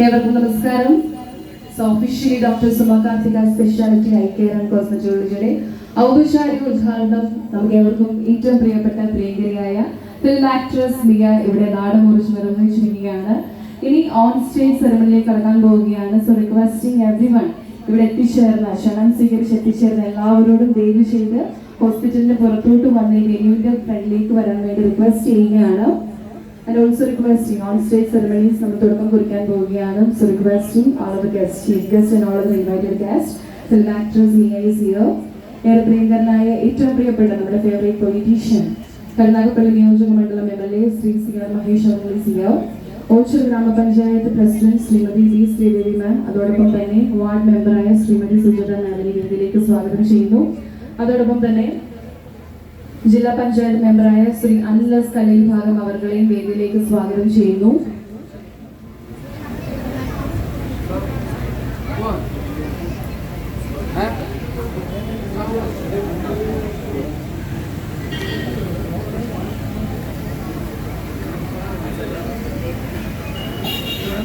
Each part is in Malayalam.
ഏവർക്കും നമസ്കാരം. So officially doctor Suma speciality eye care and കോസ്മറ്റോളജിയുടെ ഔപചാരിക ഉദ്ഘാടനം നമുക്ക് ഏവർക്കും ഏറ്റവും പ്രിയപ്പെട്ട പ്രിയങ്കരിയായ ഫിലിം ആക്ട്രസ് മിയ ഇവിടെ നാടമുറിച്ച് നിർവഹിച്ചു ഓൺ സ്റ്റേജ് സെറമണിയിലേക്ക് കടക്കാൻ പോവുകയാണ്. സോ റിക്വസ്റ്റിംഗ് എവ്രി വൺ ഇവിടെ എത്തിച്ചേർന്ന ക്ഷണം സ്വീകരിച്ച് എത്തിച്ചേർന്ന എല്ലാവരോടും ദയവ് ചെയ്ത് ഹോസ്പിറ്റലിന് പുറത്തോട്ട് വന്ന് വെനുവിന്റെ ഫ്രണ്ടിലേക്ക് വരാൻ വേണ്ടി റിക്വസ്റ്റ് ചെയ്യുകയാണ്. And also requesting on stage ceremonies നമ്മൾ തുടക്കം കുറിക്കാൻ പോവുകയാണ്. So requesting all of guest chief guest and all of invited guest film actress Mia is here ഏറെ പ്രിയങ്കരനായ ഏറ്റവും പ്രിയപ്പെട്ട നമ്മുടെ ഫേവറേറ്റ് പൊളിറ്റീഷ്യൻ കരുനാഗപ്പള്ളി നിയോജക മണ്ഡലം M L A Shri C R Mahesh here Ochur grama panchayat president Shrimati V Sreedevi ma'am അതോടൊപ്പം തന്നെ വാർഡ് മെമ്പറായ ശ്രീമതി സുജത മാമിനെ വേദിയിലേക്ക് സ്വാഗതം ചെയ്യുന്നു. അതോടൊപ്പം തന്നെ ജില്ലാ പഞ്ചായത്ത് മെമ്പറായ ശ്രീ അനിലസ് കലയിൽ ഭാഗം അവർകളെയും വേദിയിലേക്ക് സ്വാഗതം ചെയ്യുന്നു.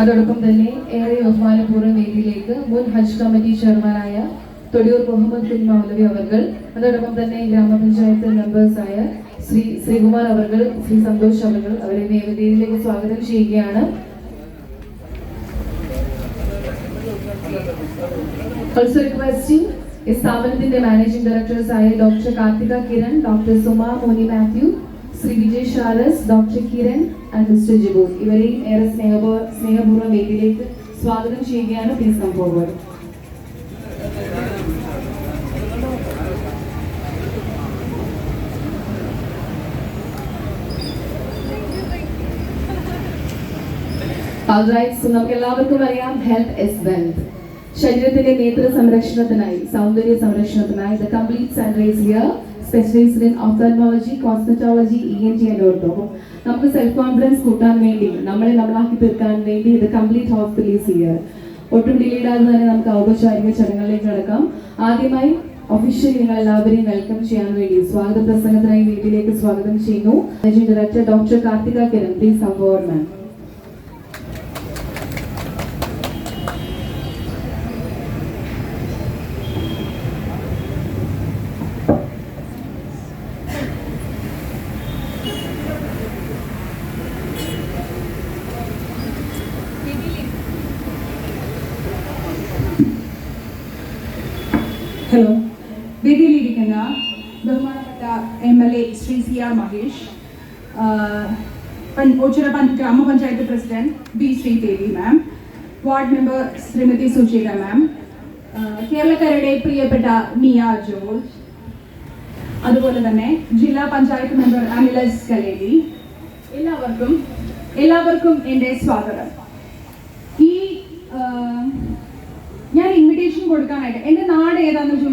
അതോടൊപ്പം തന്നെ ഏറെ ബഹുമാനപൂർവ വേദിയിലേക്ക് മുൻ ഹജ്ജ് കമ്മിറ്റി ചെയർമാനായ തൊടിയൂർ മുഹമ്മദ് ബിൻ മൗലവി അവർകൾ അതോടൊപ്പം തന്നെ ഗ്രാമപഞ്ചായത്ത് മെമ്പേഴ്സായ ശ്രീ ശ്രീകുമാർ അവർകൾ ശ്രീ സന്തോഷ് അവർകൾ അവരെ വേദിയിലേക്ക് സ്വാഗതം ചെയ്യുകയാണ്. സ്ഥാപനത്തിന്റെ managing ഡയറക്ടേഴ്സായ doctor Karthika Kiran doctor Suma Moni Mathew Shri Vijay Sharas doctor Kiran and mister Jibu. ഇവരെയും ഏറെ സ്നേഹപൂ സ്നേഹപൂർവം വേദിയിലേക്ക് സ്വാഗതം ചെയ്യുകയാണ്. പ്ലീസ് കം ഫോർവേഡ് നമുക്ക് എല്ലാവർക്കും അറിയാം ഹെൽത്ത് ഇസ് വെൽത്ത് ശരീരത്തിന്റെ നേത്ര സംരക്ഷണത്തിനായി സൗന്ദര്യ സംരക്ഷണത്തിനായി the complete sunrise ear specialized in ophthalmology cosmetology E N G and ortho അപ്പം നമുക്ക് സെൽഫ് കോൺഫിഡൻസ് കൂട്ടാൻ വേണ്ടി നമ്മളെ നമ്മളാക്കി തീർക്കാൻ വേണ്ടി ഇത് കംപ്ലീറ്റ് ഹോസ്പിറ്റലീസ് ചെയ്യുക ഒട്ടും ഡിലേഡാതെ തന്നെ നമുക്ക് ഔപചാരിക ചടങ്ങുകളിലേക്ക് കടക്കാം ആദ്യമായി ഒഫീഷ്യലി നിങ്ങൾ എല്ലാവരെയും വെൽക്കം ചെയ്യാൻ വേണ്ടി സ്വാഗത പ്രസംഗത്തിനായി വീട്ടിലേക്ക് സ്വാഗതം ചെയ്യുന്നു. Director doctor Karthika Kiran please forward ma'am hello. വേദിയിലിരിക്കുന്ന ബഹുമാനപ്പെട്ട M L A Shri C R Mahesh Ochira grama panchayat president B Sreedevi ma'am ward member Shrimati Suchitha ma'am കേരളക്കാരുടെ പ്രിയപ്പെട്ട മിയ ജോർജ് അതുപോലെ തന്നെ ജില്ലാ പഞ്ചായത്ത് മെമ്പർ അനിലസ് കലേരി എല്ലാവർക്കും എല്ലാവർക്കും എന്റെ സ്വാഗതം. ഈ ഞാൻ ഇൻവിറ്റേഷൻ കൊടുക്കാനായിട്ട്. എന്റെ നാട് ഏതാണെന്ന് ചോദിച്ചു